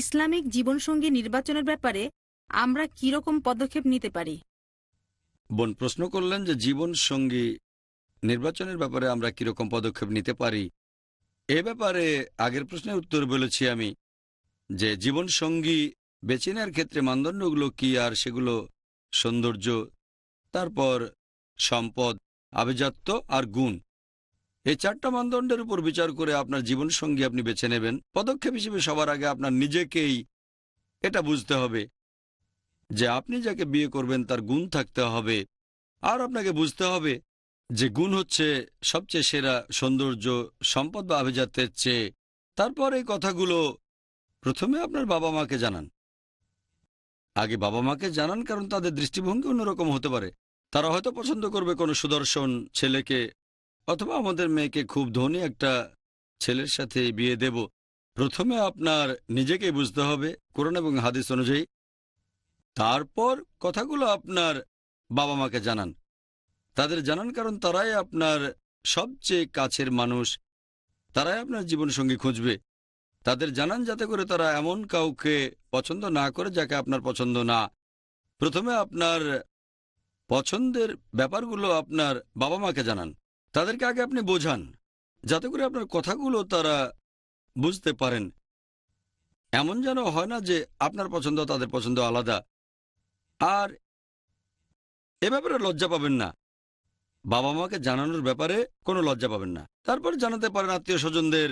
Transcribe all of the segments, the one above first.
Islamic জীবনসঙ্গী নির্বাচনের ব্যাপারে আমরা কি রকম পদক্ষেপ নিতে পারি? বোন, প্রশ্ন করলেন যে জীবন সঙ্গী নির্বাচনের ব্যাপারে আমরা কীরকম পদক্ষেপ নিতে পারি? এ ব্যাপারে আগের প্রশ্নের উত্তর বলেছি আমি যে জীবন সঙ্গী বেছে নেওয়ার ক্ষেত্রে মানদণ্ডগুলো কি আর সেগুলো সৌন্দর্য, তারপর সম্পদ, আভিজাত্য আর গুণ। এই চারটা মানদণ্ডের উপর বিচার করে আপনার জীবন সঙ্গী আপনি বেছে নেবেন। পদক্ষেপ হিসেবে সবার আগে আপনার নিজেকেই এটা বুঝতে হবে যে আপনি যাকে বিয়ে করবেন তার গুণ থাকতে হবে। আর আপনাকে বুঝতে হবে যে গুণ হচ্ছে সবচেয়ে সেরা সৌন্দর্য, সম্পদ বা আভিজাত্যের চেয়ে। তারপর এই কথাগুলো প্রথমে আপনার বাবা মাকে জানান। আগে বাবা মাকে জানান, কারণ তাদের দৃষ্টিভঙ্গি অন্যরকম হতে পারে। তারা হয়তো পছন্দ করবে কোনো সুদর্শন ছেলেকে অথবা আমাদের মেয়েকে খুব ধনী একটা ছেলের সাথে বিয়ে দেব। প্রথমে আপনার নিজেকে বুঝতে হবে কোরআন এবং হাদিস অনুযায়ী। তারপর কথাগুলো আপনার বাবা মাকে জানান। তাদের জানান কারণ তারাই আপনার সবচেয়ে কাছের মানুষ। তারাই আপনার জীবনসঙ্গী খুঁজবে। তাদের জানান যাতে করে তারা এমন কাউকে পছন্দ না করে যাকে আপনার পছন্দ না। প্রথমে আপনার পছন্দের ব্যাপারগুলো আপনার বাবা মাকে জানান। তাদেরকে আগে আপনি বোঝান, যাতে করে আপনার কথাগুলো তারা বুঝতে পারেন। এমন যেন হয় না যে আপনার পছন্দ তাদের পছন্দ আলাদা। আর এ ব্যাপারে লজ্জা পাবেন না। বাবা মাকে জানানোর ব্যাপারে কোনো লজ্জা পাবেন না। তারপর জানাতে পারেন আত্মীয় স্বজনদের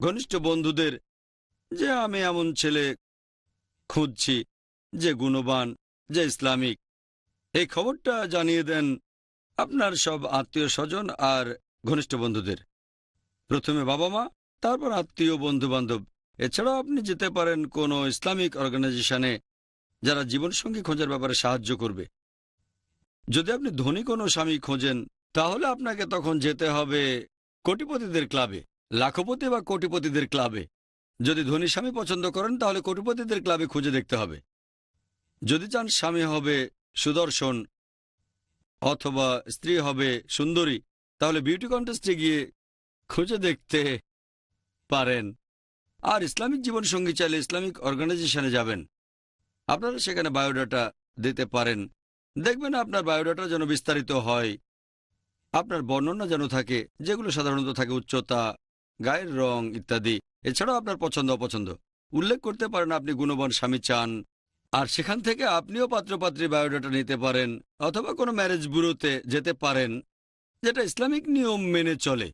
ঘনিষ্ঠ বন্ধুদের যে আমি এমন ছেলে খুঁজছি, যে গুণবান, যে ইসলামিক। এই খবরটা জানিয়ে দেন আপনার সব আত্মীয় স্বজন আর ঘনিষ্ঠ বন্ধুদের। প্রথমে বাবা মা, তারপর আত্মীয় বন্ধু বান্ধব এছাড়াও আপনি যেতে পারেন কোনো ইসলামিক অর্গানাইজেশনে যারা জীবনসঙ্গী খোঁজার ব্যাপারে সাহায্য করবে। যদি আপনি ধনী কোনো স্বামী খোঁজেন, তাহলে আপনাকে তখন যেতে হবে কোটিপতিদের ক্লাবে, লাখপতি বা কোটিপতিদের ক্লাবে। যদি ধনী স্বামী পছন্দ করেন, তাহলে কোটিপতিদের ক্লাবে খুঁজে দেখতে হবে। যদি চান স্বামী হবে সুদর্শন অথবা স্ত্রী হবে সুন্দরী, তাহলে বিউটি কন্টেস্টে গিয়ে খুঁজে দেখতে পারেন। আর ইসলামিক জীবনসঙ্গী চাইলে ইসলামিক অর্গানাইজেশনে যাবেন। আপনারা সেখানে বায়োডাটা দিতে পারেন। দেখবেন আপনার বায়োডাটা যেন বিস্তারিত হয়, আপনার বর্ণনা যেন থাকে, যেগুলো সাধারণত থাকে উচ্চতা, গায়ের রং ইত্যাদি। এছাড়াও আপনার পছন্দ অপছন্দ উল্লেখ করতে পারেন আপনি গুণবান স্বামী চান আর সেখান থেকে আপনিও পাত্রপাত্রী বায়োডাটা নিতে পারেন, অথবা কোনো ম্যারেজ ব্যুরোতে যেতে পারেন, যেটা ইসলামিক নিয়ম মেনে চলে।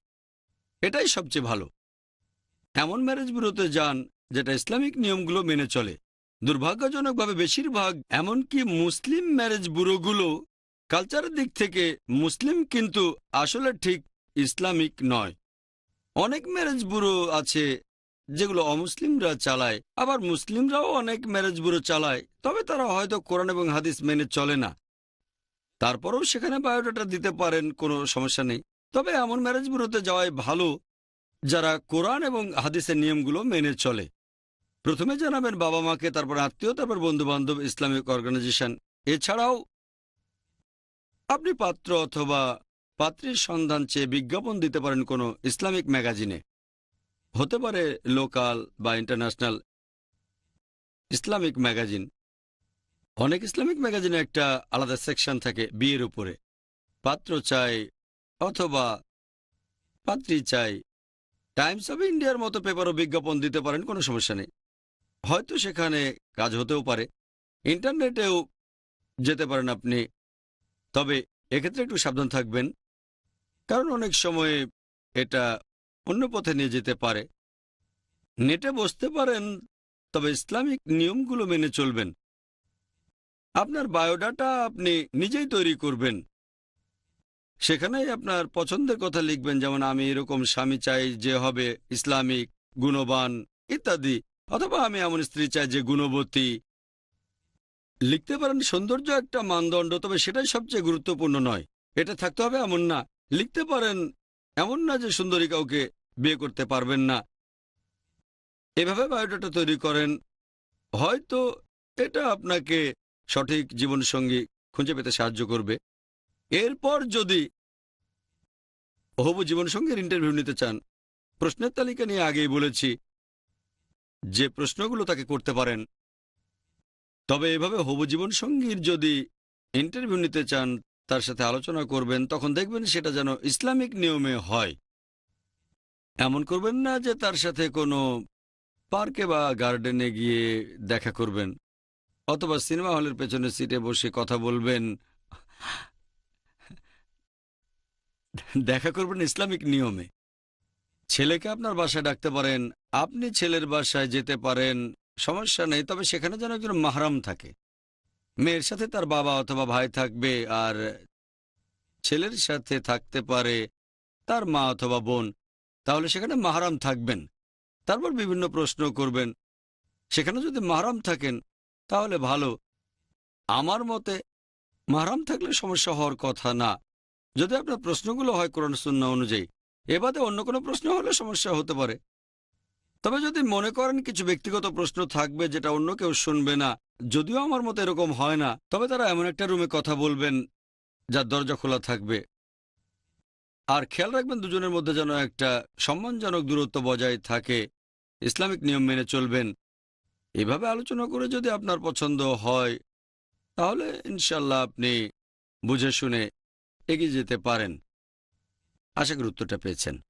এটাই সবচেয়ে ভালো। এমন ম্যারেজ ব্যুরোতে যান, যেটা ইসলামিক নিয়মগুলো মেনে চলে। দুর্ভাগ্যজনকভাবে বেশিরভাগ এমনকি মুসলিম ম্যারেজ ব্যুরোগুলো কালচারের দিক থেকে মুসলিম কিন্তু আসলে ঠিক ইসলামিক নয়। অনেক ম্যারেজ ব্যুরো আছে যেগুলো অমুসলিমরা চালায়, আবার মুসলিমরাও অনেক ম্যারেজ ব্যুরো চালায়, তবে তারা হয়তো কোরআন এবং হাদিস মেনে চলে না। তারপরেও সেখানে বায়োডাটা দিতে পারেন, কোনো সমস্যা নেই। তবে এমন ম্যারেজ ব্যুরোতে যাওয়াই ভালো, যারা কোরআন এবং হাদিসের নিয়মগুলো মেনে চলে। প্রথমে জানাবেন বাবা মাকে, তারপর আত্মীয়, তারপর বন্ধু বান্ধব ইসলামিক অর্গানাইজেশন। এছাড়াও, আপনি পাত্র অথবা পাত্রীর সন্ধান চেয়ে বিজ্ঞাপন দিতে পারেন কোনো ইসলামিক ম্যাগাজিনে। হতে পারে লোকাল বা ইন্টারন্যাশনাল ইসলামিক ম্যাগাজিন। অনেক ইসলামিক ম্যাগাজিনে একটা আলাদা সেকশন থাকে বিয়ের উপরে। পাত্র চাই অথবা পাত্রী চাই। টাইমস অব ইন্ডিয়ার মতো পেপারও বিজ্ঞাপন দিতে পারেন, কোনো সমস্যা নেই। হয়তো সেখানে কাজ হতেও পারে। ইন্টারনেটেও যেতে পারেন আপনি। তবে এক্ষেত্রে একটু সাবধান থাকবেন। কারণ অনেক সময় এটা অন্য পথে নিয়ে যেতে পারে। নেটে বসতে পারেন, তবে ইসলামিক নিয়মগুলো মেনে চলবেন। আপনার বায়োডাটা আপনি নিজেই তৈরি করবেন। সেখানেই আপনার পছন্দের কথা লিখবেন, যেমন, আমি এরকম স্বামী চাই যে হবে ইসলামিক, গুণবান, ইত্যাদি, অথবা, আমি এমন স্ত্রী চাই যে গুণবতী। লিখতে পারেন, সৌন্দর্য একটা মানদণ্ড, তবে সেটাই সবচেয়ে গুরুত্বপূর্ণ নয়। এটা থাকতে হবে এমন না। লিখতে পারেন এমন না যে সুন্দরী কাউকে বিয়ে করতে পারবেন না। এভাবে বায়োডাটা তৈরি করেন, হয়তো এটা আপনাকে সঠিক জীবনসঙ্গী খুঁজে পেতে সাহায্য করবে। এরপর যদি হবু জীবনসঙ্গীর ইন্টারভিউ নিতে চান, প্রশ্নের তালিকা নিয়ে আগেই বলেছি, যে প্রশ্নগুলো তাকে করতে পারেন। তবে এভাবে হবু জীবন সঙ্গীর যদি ইন্টারভিউ নিতে চান তার সাথে আলোচনা করবেন, তখন দেখবেন সেটা যেন ইসলামিক নিয়মে হয়। এমন করবেন না যে তার সাথে কোনো পার্কে বা গার্ডেনে গিয়ে দেখা করবেন, অথবা সিনেমা হলের পেছনে সিটে বসে কথা বলবেন। দেখা করবেন ইসলামিক নিয়মে। ছেলেকে আপনার বাসায় ডাকতে পারেন, আপনি ছেলের বাসায় যেতে পারেন, সমস্যা নেই, তবে সেখানে যেন একজন মাহরাম থাকে। মেয়ের সাথে তার বাবা অথবা ভাই থাকবে আর ছেলের সাথে থাকতে পারে তার মা অথবা বোন, তাহলে সেখানে মাহারাম থাকবেন। তারপর বিভিন্ন প্রশ্ন করবেন। সেখানে যদি মাহারাম থাকেন, তাহলে ভালো। আমার মতে, মাহারাম থাকলে সমস্যা হওয়ার কথা না। যদি আপনার প্রশ্নগুলো হয় কোরআন শূন্য অনুযায়ী, এ বাদে অন্য কোনো প্রশ্ন হলে সমস্যা হতে পারে। তবে যদি মনে করেন কিছু ব্যক্তিগত প্রশ্ন থাকবে যেটা অন্য কেউ শুনবে না যদিও আমার মতো এরকম হয় না, তবে তারা এমন একটা রুমে কথা বলবেন যার দরজা খোলা থাকবে। আর খেয়াল রাখবেন দুজনের মধ্যে যেন একটা সম্মানজনক দূরত্ব বজায় থাকে, ইসলামিক নিয়ম মেনে চলবেন। এভাবে আলোচনা করে যদি আপনার পছন্দ হয়, তাহলে ইনশাল্লাহ আপনি বুঝে শুনে এগিয়ে যেতে পারেন। আশা করি উত্তরটা পেয়েছেন।